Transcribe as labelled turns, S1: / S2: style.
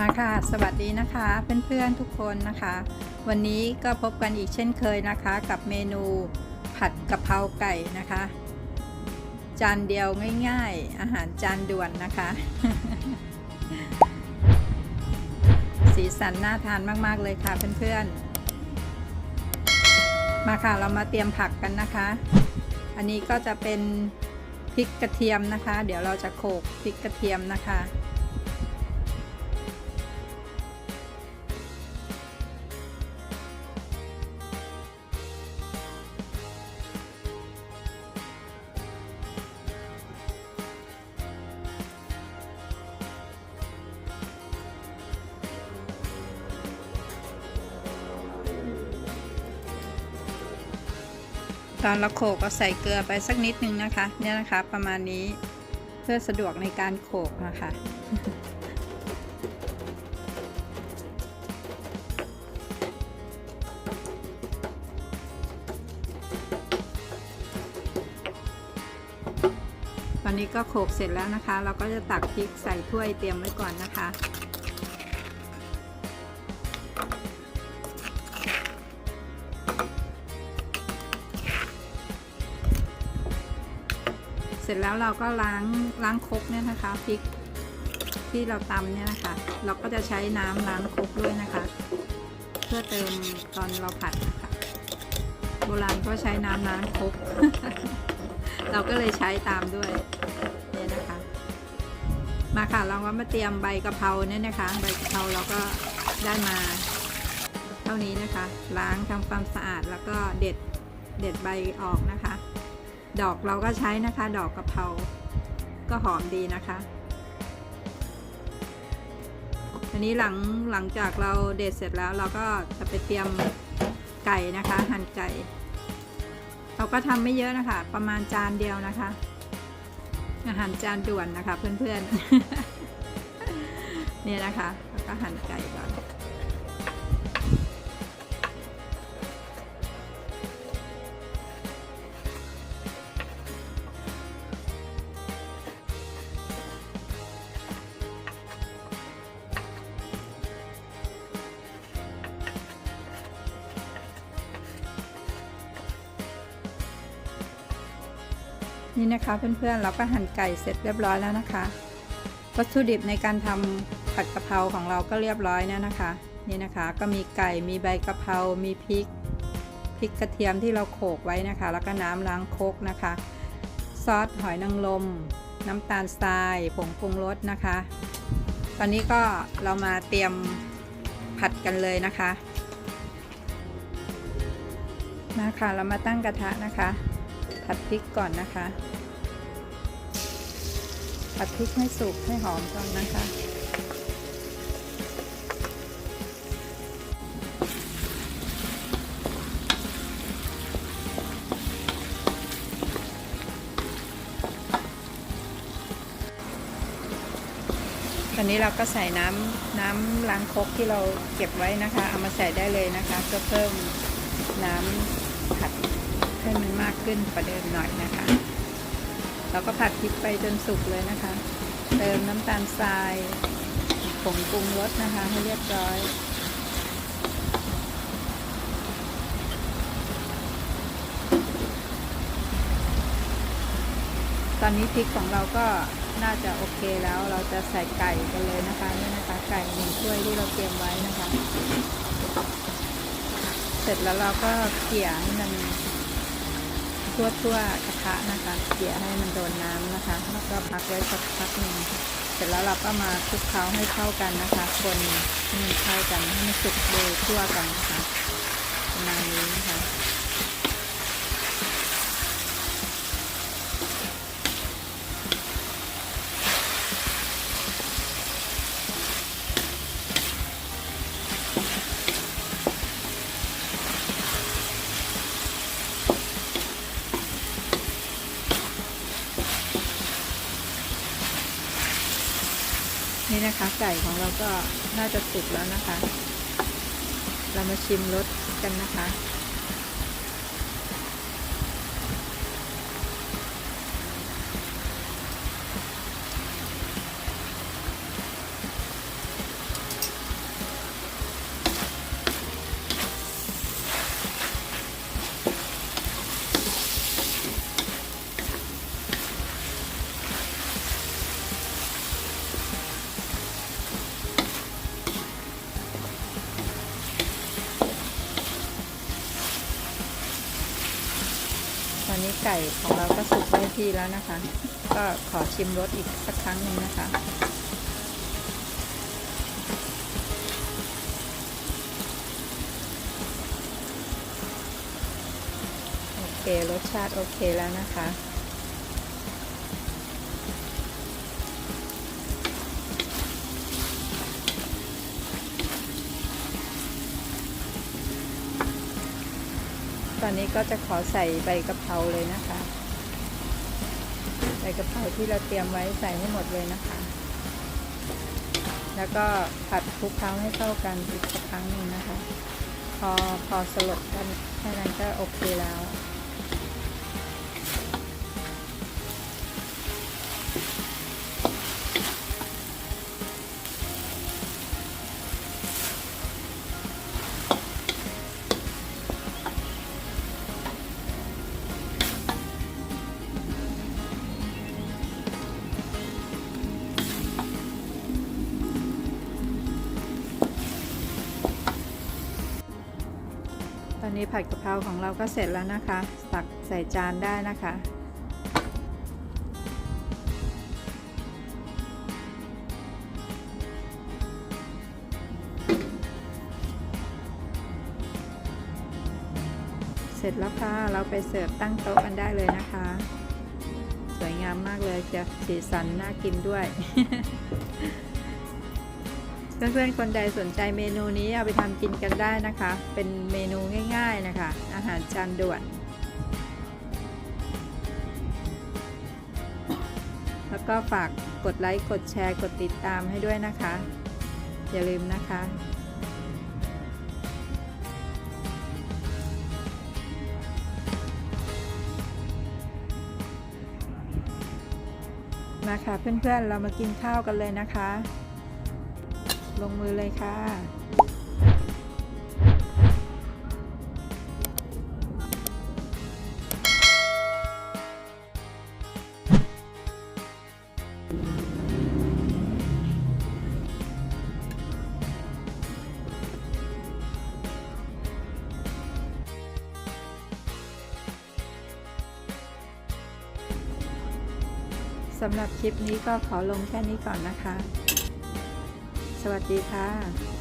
S1: มาค่ะ สวัสดีนะคะเพื่อนๆทุกคนนะคะ วันนี้ก็พบกันอีกเช่นเคยนะคะ กับเมนูผัดกะเพราไก่นะคะ จานเดียวง่าย ๆ อาหารจานด่วนนะคะ สีสันน่าทานมากๆเลยค่ะเพื่อนๆ มาค่ะเรามาเตรียมผักกันนะคะ อันนี้ก็จะเป็นพริกกระเทียมนะคะ เดี๋ยวเราจะโขลกพริกกระเทียมนะคะ ตอนเราโขลกก็ใส่เกลือไปสักนิดนึงนะคะ เนี่ยนะคะประมาณนี้เพื่อสะดวกในการโขกนะคะตอนนี้ก็โขกเสร็จแล้วนะคะ เราก็จะตักพริกใส่ถ้วยเตรียมไว้ก่อนนะคะ เสร็จแล้วเราก็ล้างล้างครกเนี่ยนะคะพริกที่เราตำเนี่ยนะคะ เราก็จะใช้น้ำล้างครกด้วยนะคะ เพื่อเติมตอนเราผัดนะคะโบราณก็ใช้น้ำล้างครกเราก็เลยใช้ตามด้วยเนี่ยนะคะ มาค่ะเราก็มาเตรียมใบกะเพราเนี่ยนะคะ ใบกะเพราเราก็ได้มา เท่านี้นะคะ ล้างทำความสะอาดแล้วก็เด็ดเด็ดใบออกนะคะ ดอกเราก็ใช้นะคะ ดอกกะเพราก็หอมดีนะคะ อันนี้หลังหลังจากเราเด็ดเสร็จแล้วเราก็จะไปเตรียมไก่นะคะ หั่นไก่ เราก็ทำไม่เยอะนะคะ ประมาณจานเดียวนะคะ อาหารจานด่วนนะคะเพื่อนๆเนี่ยนะคะแล้วก็หั่นไก่ก่อน นี่นะคะเพื่อนๆเราก็หั่นไก่เสร็จเรียบร้อยแล้วนะคะ วัตถุดิบในการทำผัดกะเพราของเราก็เรียบร้อยแล้วนะคะ นี่นะคะก็มีไก่มีใบกะเพรา มีพริกพริกกระเทียมที่เราโขลกไว้นะคะ แล้วก็น้ำล้างโคกนะคะ ซอสหอยนางรมน้ำตาลทรายผงปรุงรสนะคะ ตอนนี้ก็เรามาเตรียมผัดกันเลยนะคะมาค่ะเรามาตั้งกระทะนะคะ ผัดพริกก่อนนะคะ ผัดพริกให้สุกให้หอมก่อนนะคะ ตอนนี้เราก็ใส่น้ำน้ำล้างคกที่เราเก็บไว้นะคะ เอามาใส่ได้เลยนะคะเพื่อเพิ่มน้ำผัด ให้มันมากขึ้นกว่าเดิมหน่อยนะคะ เราก็ผัดพริกไปจนสุกเลยนะคะ เติมน้ำตาลทรายผงปรุงรสนะคะ ให้เรียบร้อยตอนนี้พริกของเราก็น่าจะโอเคแล้ว เราจะใส่ไก่กันเลยนะคะนี่นะคะไก่หนึ่งถ้วยที่เราเตรียมไว้นะคะ เสร็จแล้วเราก็เกี่ยให้มัน ทั่วทั่วกระทะนะคะเกี่ยให้มันโดนน้ำนะคะ แล้วก็พักไว้สักพักหนึ่งเสร็จแล้วเราก็มาคลุกเคล้าให้เข้ากันนะคะ คนให้มันเข้ากันให้มันสุกโดยทั่วกันนะคะมาณนี้นะคะ นะคะ ไก่ของเราก็น่าจะสุกแล้วนะคะ เรามาชิมรสกันนะคะ อนนี้ไก่ของเราก็สุกได้ที่แล้วนะคะ ก็ขอชิมรสอีกสักครั้งหนึ่งนะคะโอเครสชาติโอเคแล้วนะคะ ตอนนี้ก็จะขอใส่ใบกะเพราเลยนะคะ ใบกะเพราที่เราเตรียมไว้ใส่ให้หมดเลยนะคะ แล้วก็ผัดคลุกเคล้าให้เข้ากันอีกสักครั้งหนึ่งนะคะ พอพอสลดกันแค่นั้นก็โอเคแล้ว นี้ผัดกะเพราของเราก็เสร็จแล้วนะคะ ตักใส่จานได้นะคะ เสร็จแล้วค่ะ เราไปเสิร์ฟตั้งโต๊ะกันได้เลยนะคะ สวยงามมากเลยจะสีสันน่ากินด้วย เพื่อนๆ คนใดสนใจเมนูนี้เอาไปทำกินกันได้นะคะ เป็นเมนูง่ายๆนะคะ อาหารจานด่วน แล้วก็ฝากกดไลค์ กดแชร์ กดติดตามให้ด้วยนะคะ อย่าลืมนะคะมาค่ะเพื่อนๆ เรามากินข้าวกันเลยนะคะ ลงมือเลยค่ะสำหรับคลิปนี้ก็ขอลงแค่นี้ก่อนนะคะ สวัสดีค่ะ